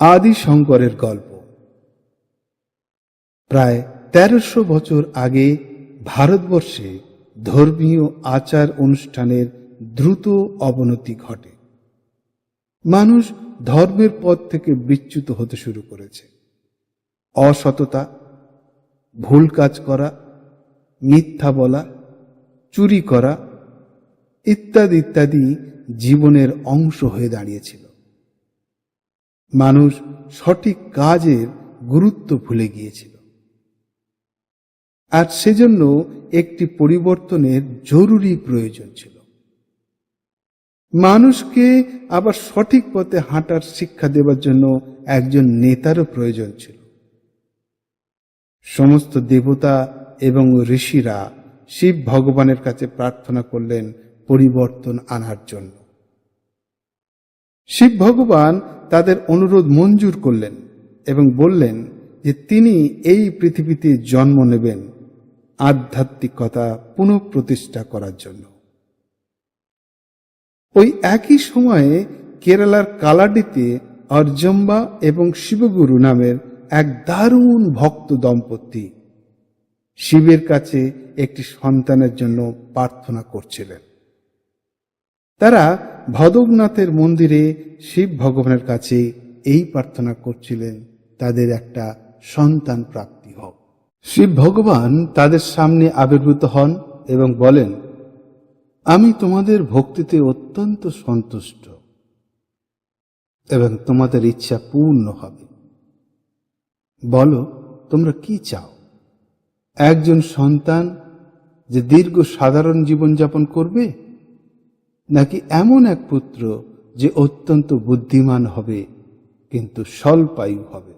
আদি শঙ্করের গল্প। প্রায় তেরোশো বছর আগে ভারতবর্ষে ধর্মীয় আচার অনুষ্ঠানের দ্রুত অবনতি ঘটে। মানুষ ধর্মের পথ থেকে বিচ্যুত হতে শুরু করেছে। অসততা, ভুল কাজ করা, মিথ্যা বলা, চুরি করা ইত্যাদি ইত্যাদি জীবনের অংশ হয়ে দাঁড়িয়েছিল। মানুষ সঠিক কাজের গুরুত্ব ভুলে গিয়েছিল। আর সেজন্য একটি পরিবর্তনের জরুরি প্রয়োজন ছিল। মানুষকে আবার সঠিক পথে হাঁটার শিক্ষা দেওয়ার জন্য একজন নেতারও প্রয়োজন ছিল। সমস্ত দেবতা এবং ঋষিরা শিব ভগবানের কাছে প্রার্থনা করলেন পরিবর্তন আনার জন্য। শিব ভগবান তাদের অনুরোধ মঞ্জুর করলেন এবং বললেন যে তিনি এই পৃথিবীতে জন্ম নেবেন আধ্যাত্মিকতা পুনঃপ্রতিষ্ঠা করার জন্য। ওই একই সময়ে কেরালার কালাডিতে অর্জম্বা এবং শিবগুরু নামের এক দারুণ ভক্ত দম্পতি শিবের কাছে একটি সন্তানের জন্য প্রার্থনা করছিলেন। তারা ভদগনাথের মন্দিরে শিব ভগবানের কাছে এই প্রার্থনা করছিলেন, তাদের একটা সন্তান প্রাপ্তি হোক। শিব ভগবান তাদের সামনে আবির্ভূত হন এবং বলেন, আমি তোমাদের ভক্তিতে অত্যন্ত সন্তুষ্ট এবং তোমাদের ইচ্ছা পূর্ণ হবে। বলো, তোমরা কি চাও? একজন সন্তান যে দীর্ঘ সাধারণ জীবনযাপন করবে নাকি এমন এক পুত্র যে অত্যন্ত বুদ্ধিমান হবে, কিন্তু স্বল্পায়ু হবে।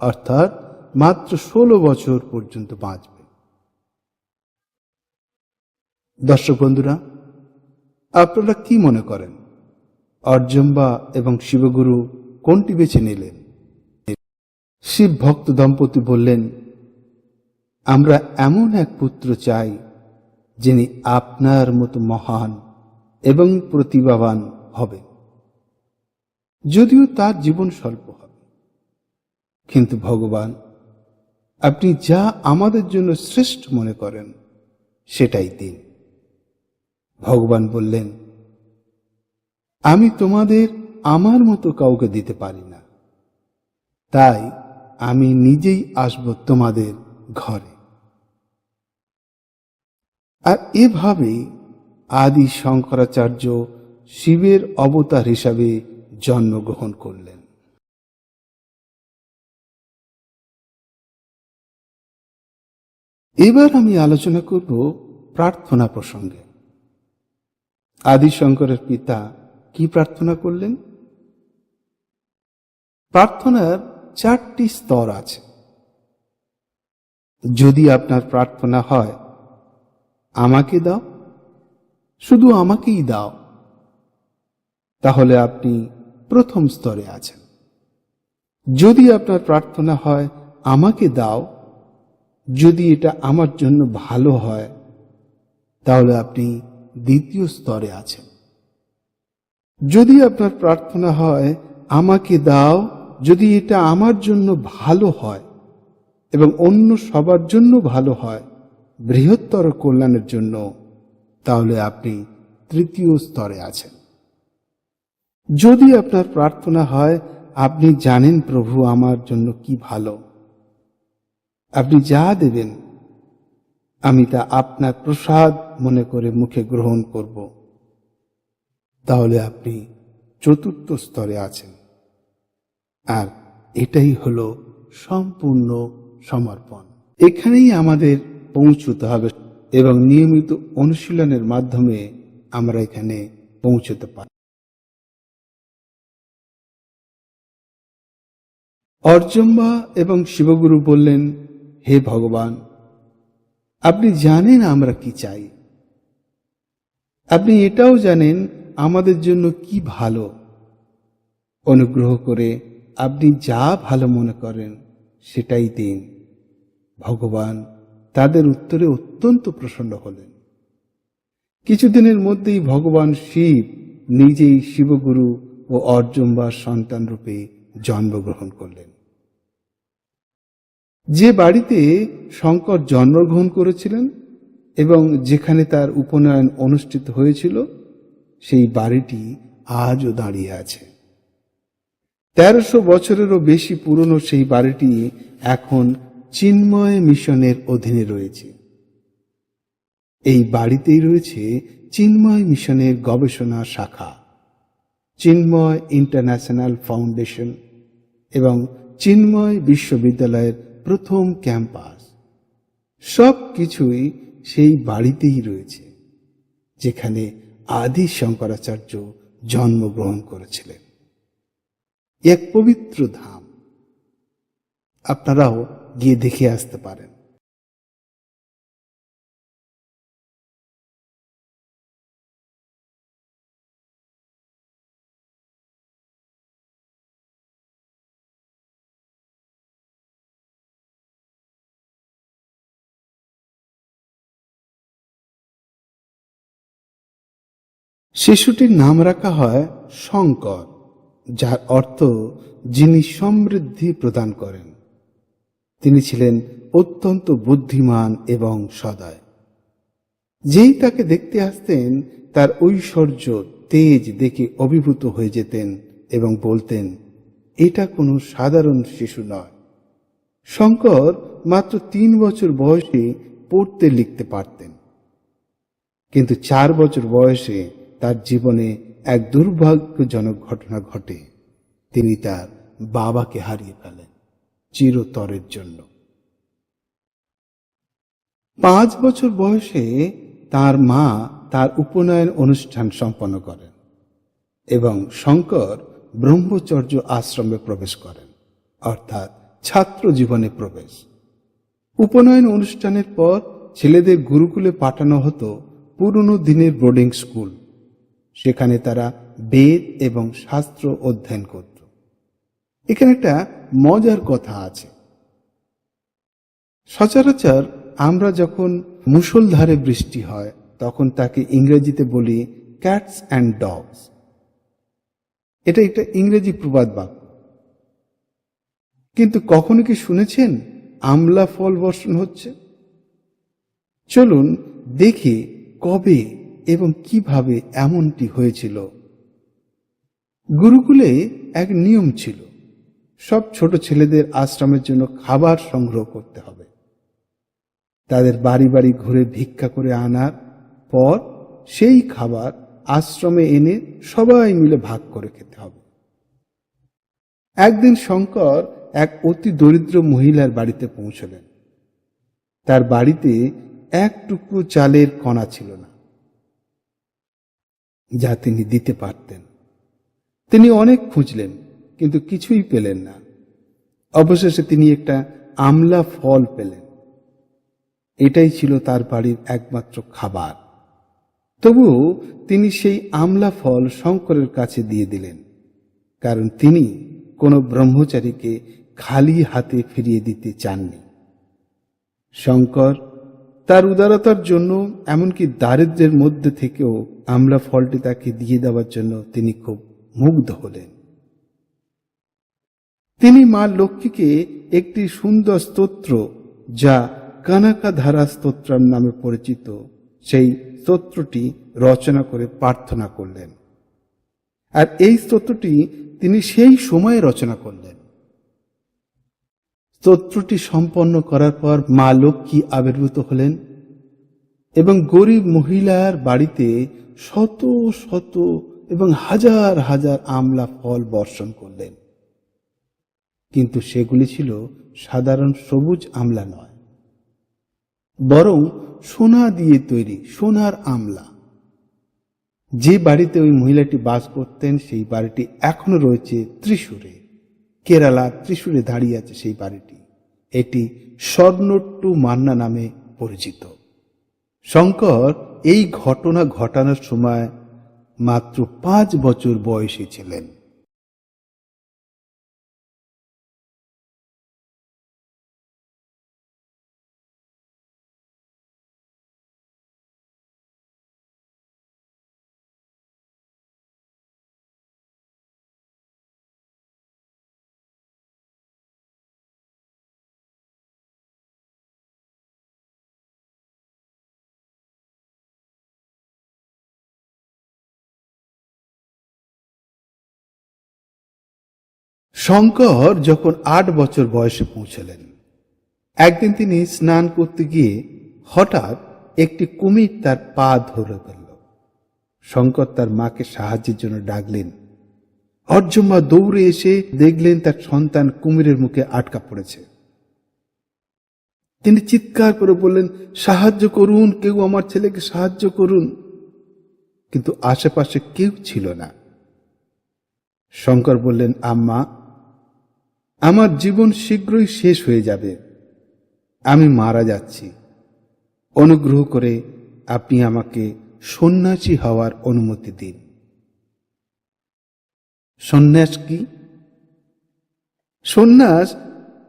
অর্থাৎ মাত্র ষোলো বছর পর্যন্ত বাঁচবে। দর্শক বন্ধুরা, আপনারা কি মনে করেন? অর্জম্বা এবং শিবগুরু কোনটি বেছে নিলেন? শিব ভক্ত দম্পতি বললেন, আমরা এমন এক পুত্র চাই যিনি আপনার মতো মহান এবং প্রতিভাবান হবে। যদিও তার জীবন স্বল্প হবে। কিন্তু ভগবান, আপনি যা আমাদের জন্য শ্রেষ্ঠ মনে করেন, সেটাই দিন। ভগবান বললেন, আমি তোমাদের আমার মতো কাউকে দিতে পারি না। তাই আমি নিজেই আসব তোমাদের ঘরে। আর এভাবে আদি শঙ্করাচার্য শিবের অবতার হিসাবে জন্মগ্রহণ করলেন। এবার আমি আলোচনা করব প্রার্থনা প্রসঙ্গে। আদি শঙ্করের পিতা কি প্রার্থনা করলেন? প্রার্থনার চারটি স্তর আছে। যদি আপনার প্রার্থনা হয়, আমাকে দাও। শুধু আমাকেই দাও। তাহলে আপনি প্রথম স্তরে আছেন। যদি আপনার প্রার্থনা হয়, আমাকে দাও। যদি এটা আমার জন্য ভালো হয়, তাহলে আপনি দ্বিতীয় স্তরে আছেন। যদি আপনার প্রার্থনা হয়, আমাকে দাও। যদি এটা আমার জন্য ভালো হয় এবং অন্য সবার জন্য ভালো হয়, বৃহত্তর কল্যাণের জন্য তাহলে আপনি তৃতীয় স্তরে আছেন। যদি আপনার প্রার্থনা হয়, আপনি জানেন প্রভু আমার জন্য কি ভালো। আপনি যা দেবেন, আমি তা আপনার প্রসাদ মনে করে মুখে গ্রহণ করব। তাহলে আপনি চতুর্থ স্তরে আছেন। আর এটাই হলো সম্পূর্ণ সমর্পণ। এখানেই আমাদের পৌঁছতে হবে। এবং নিয়মিত অনুশীলনের মাধ্যমে আমরা এখানে পৌঁছতে পারি। অর্জম্বা এবং শিবগুরু বললেন, হে ভগবান, আপনি জানেন আমরা কি চাই। আপনি এটাও জানেন আমাদের জন্য কি ভালো। অনুগ্রহ করে আপনি যা ভালো মনে করেন সেটাই দিন। ভগবান তাদের উত্তরে অত্যন্ত প্রসন্ন হলেন। কিছুদিনের মধ্যেই ভগবান শিব নিজেই শিবগুরু ও অর্জম্বার সন্তান রূপে জন্মগ্রহণ করলেন। যে বাড়িতে শঙ্কর জন্মগ্রহণ করেছিলেন এবং যেখানে তার উপনয়ন অনুষ্ঠিত হয়েছিল, সেই বাড়িটি আজও দাঁড়িয়ে আছে। তেরোশো বছরেরও বেশি পুরনো সেই বাড়িটি এখন চিন্ময় মিশনের অধীনে রয়েছে। এই বাড়িতেই রয়েছে চিন্ময় মিশনের গবেষণা শাখা, চিন্ময় ইন্টারন্যাশনাল ফাউন্ডেশন এবং চিন্ময় বিশ্ববিদ্যালয়ের প্রথম ক্যাম্পাস। সব কিছুই সেই বাড়িতেই রয়েছে, যেখানে আদি শঙ্করাচার্য জন্মগ্রহণ করেছিলেন। এক পবিত্র ধাম। আপনারাও গিয়ে দেখে আসতে পারেন। শিশুটির নাম রাখা হয় শঙ্কর, যার অর্থ যিনি সমৃদ্ধি প্রদান করেন। তিনি ছিলেন অত্যন্ত বুদ্ধিমান এবং সদয়। যেই তাকে দেখতে আসতেন, তার ঐশ্বর্য তেজ দেখে অভিভূত হয়ে যেতেন এবং বলতেন, এটা কোনো সাধারণ শিশু নয়। শঙ্কর মাত্র তিন বছর বয়সে পড়তে লিখতে পারতেন। কিন্তু চার বছর বয়সে তার জীবনে এক দুর্ভাগ্যজনক ঘটনা ঘটে। তিনি তার বাবাকে হারিয়ে ফেলেন। চিরতরের জন্য। পাঁচ বছর বয়সে তার মা তার উপনয়ন অনুষ্ঠান সম্পন্ন করেন এবং শঙ্কর ব্রহ্মচর্য আশ্রমে প্রবেশ করেন, অর্থাৎ ছাত্র জীবনে প্রবেশ। উপনয়ন অনুষ্ঠানের পর ছেলেদের গুরুকুলে পাঠানো হতো পুরনো দিনের বোর্ডিং স্কুল। সেখানে তারা বেদ এবং শাস্ত্র অধ্যয়ন করত। এখানে একটা মজার কথা আছে। সচরাচর আমরা যখন মুষলধারে বৃষ্টি হয়, তখন তাকে ইংরেজিতে বলি ক্যাটস অ্যান্ড ডগস এটা একটা ইংরেজি প্রবাদ বাক্য। কিন্তু কখনো কি শুনেছেন আমলা ফল বর্ষণ হচ্ছে? চলুন দেখি কবে এবং কীভাবে এমনটি হয়েছিল। গুরুকুলে এক নিয়ম ছিল। সব ছোট ছেলেদের আশ্রমের জন্য খাবার সংগ্রহ করতে হবে। তাদের বাড়ি বাড়ি ঘুরে ভিক্ষা করে আনার পর সেই খাবার আশ্রমে এনে সবাই মিলে ভাগ করে খেতে হবে। একদিন শঙ্কর এক অতি দরিদ্র মহিলার বাড়িতে পৌঁছলেন। তার বাড়িতে এক টুকরো চালের কণা ছিল না, যা তিনি দিতে পারতেন। তিনি অনেক খুঁজলেন। কিন্তু কিছুই পেলেন না। অবশেষে তিনি একটা আমলা ফল পেলেন। এটাই ছিল তার বাড়ির একমাত্র খাবার। তবুও তিনি সেই আমলা ফল শঙ্করের কাছে দিয়ে দিলেন, কারণ তিনি কোনো ব্রহ্মচারীকে খালি হাতে ফিরিয়ে দিতে চাননি। শঙ্কর তার উদারতার জন্য, এমনকি দারিদ্রের মধ্যে থেকেও আমলা ফলটি তাকে দিয়ে দেওয়ার জন্য তিনি খুব মুগ্ধ হলেন। তিনি মা লক্ষ্মীকে একটি সুন্দর স্তোত্র, যা কানাকাধারা স্তোত্রার নামে পরিচিত, সেই স্তোত্রটি রচনা করে প্রার্থনা করলেন। আর এই স্তোত্রটি তিনি সেই সময়ে রচনা করলেন। স্তোত্রটি সম্পন্ন করার পর মা লক্ষ্মী আবির্ভূত হলেন এবং গরিব মহিলার বাড়িতে শত শত এবং হাজার হাজার আমলা ফল বর্ষণ করলেন। কিন্তু সেগুলি ছিল সাধারণ সবুজ আমলা নয়। বরং সোনা দিয়ে তৈরি সোনার আমলা। যে বাড়িতে ওই মহিলাটি বাস করতেন, সেই বাড়িটি এখনও রয়েছে ত্রিশূরে। কেরালা ত্রিশূরে দাঁড়িয়ে আছে সেই বাড়িটি। এটি স্বর্ণট্টু মান্না নামে পরিচিত। শঙ্কর এই ঘটনা ঘটানোর সময় মাত্র পাঁচ বছর বয়সী ছিলেন। শঙ্কর যখন আট বছর বয়সে পৌঁছলেন, একদিন তিনি স্নান করতে গিয়ে হঠাৎ একটি কুমির তার পা ধরে ফেলল। শঙ্কর তার মাকে সাহায্যের জন্য ডাকলেন। অর্জমা দৌড়ে এসে দেখলেন তার সন্তান কুমিরের মুখে আটকা পড়েছে। তিনি চিৎকার করে বললেন, সাহায্য করুন, কেউ আমার ছেলেকে সাহায্য করুন। কিন্তু আশেপাশে কেউ ছিল না। শঙ্কর বললেন, আম্মা আমার জীবন শীঘ্রই শেষ হয়ে যাবে। আমি মারা যাচ্ছি। অনুগ্রহ করে আপনি আমাকে সন্ন্যাসী হওয়ার অনুমতি দিন। সন্ন্যাস কি? সন্ন্যাস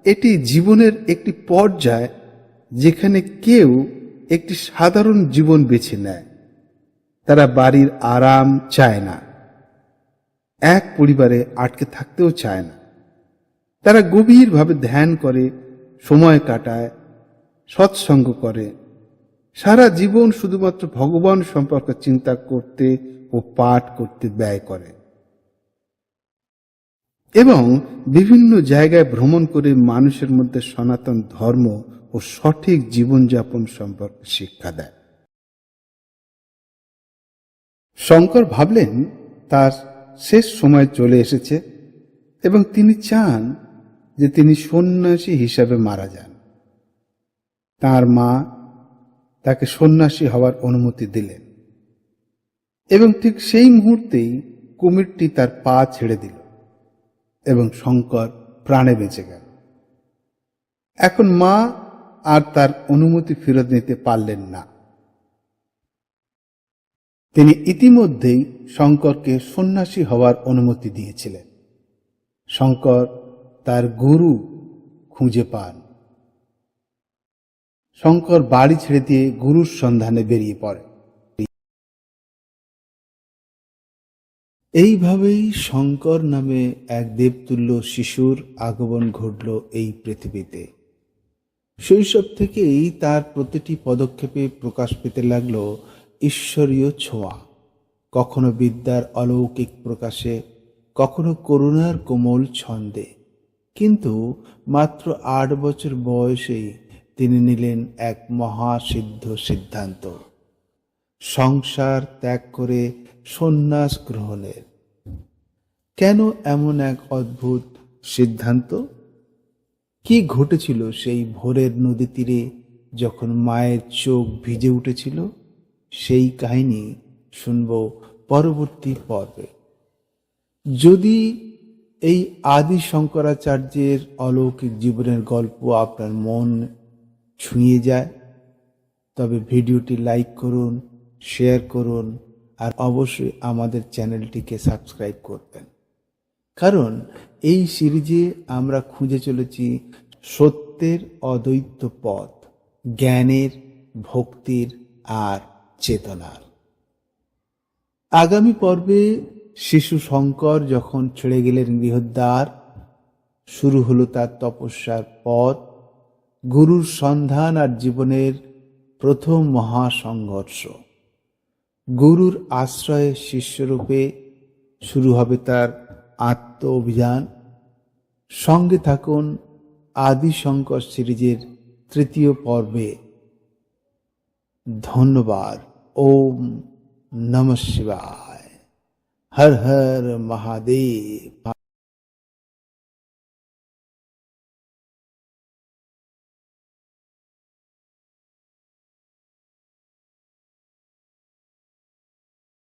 এটি জীবনের একটি পর্যায় যেখানে কেউ একটি সাধারণ জীবন বেছে নেয়। তারা বাড়ির আরাম চায় না। এক পরিবারে আটকে থাকতেও চায় না। তারা গভীরভাবে ধ্যান করে, সময় কাটায়, সৎসঙ্গ করে। সারা জীবন শুধুমাত্র ভগবান সম্পর্কে চিন্তা করতে ও পাঠ করতে ব্যয় করে। এবং বিভিন্ন জায়গায় ভ্রমণ করে মানুষের মধ্যে সনাতন ধর্ম ও সঠিক জীবনযাপন সম্পর্কে শিক্ষা দেয়। শঙ্কর ভাবলেন, তার শেষ সময় চলে এসেছে এবং তিনি চান যে তিনি সন্ন্যাসী হিসাবে মারা যান। তার মা তাকে সন্ন্যাসী হওয়ার অনুমতি দিলেন। এবং ঠিক সেই মুহূর্তেই কুমিরটি তার পা ছেড়ে দিল এবং শঙ্কর প্রাণে বেঁচে গেল। এখন মা আর তার অনুমতি ফেরত নিতে পারলেন না। তিনি ইতিমধ্যেই শঙ্করকে সন্ন্যাসী হওয়ার অনুমতি দিয়েছিলেন। শঙ্কর তার গুরু খুঁজে পান। শঙ্কর বাড়ি ছেড়ে দিয়ে গুরুর সন্ধানে বেরিয়ে পড়ে। এইভাবেই শঙ্কর নামে এক দেবতুল্য শিশুর আগমন ঘটল এই পৃথিবীতে। শৈশব থেকেই তার প্রতিটি পদক্ষেপে প্রকাশ পেতে লাগল ঈশ্বরীয় ছোঁয়া। কখনো বিদ্যার অলৌকিক প্রকাশে, কখনো করুণার কোমল ছন্দে। কিন্তু মাত্র আট বছর বয়সেই তিনি নিলেন এক মহাসিদ্ধ সিদ্ধান্ত। সংসার ত্যাগ করে সন্ন্যাস গ্রহণের। কেন এমন এক অদ্ভুত সিদ্ধান্ত? কি ঘটেছিল সেই ভোরের নদী তীরে যখন মায়ের চোখ ভিজে উঠেছিল? সেই কাহিনী শুনব পরবর্তী পর্বে। যদি এই আদি শঙ্করাচার্যের অলৌকিক জীবনের গল্প আপনার মন ছুঁয়ে যায়। তবে ভিডিওটি লাইক করুন, শেয়ার করুন, আর অবশ্যই আমাদের চ্যানেলটিকে সাবস্ক্রাইব করবেন। কারণ এই সিরিজে আমরা খুঁজে চলেছি সত্যের অদ্বৈত পথ, জ্ঞানের, ভক্তির আর চেতনার। আগামী পর্বে শিশু শঙ্কর যখন ছেড়ে গেলেন গৃহদ্বার, শুরু হলো তার তপস্যার পথ। গুরুর সন্ধান আর জীবনের প্রথম মহাসংঘর্ষ। গুরুর আশ্রয়ে শিষ্যরূপে শুরু হবে তার আত্ম অভিযান সঙ্গে থাকুন আদি শঙ্কর সিরিজের তৃতীয় পর্বে। ধন্যবাদ। ওম নম শিবায়। हर हर महादेव।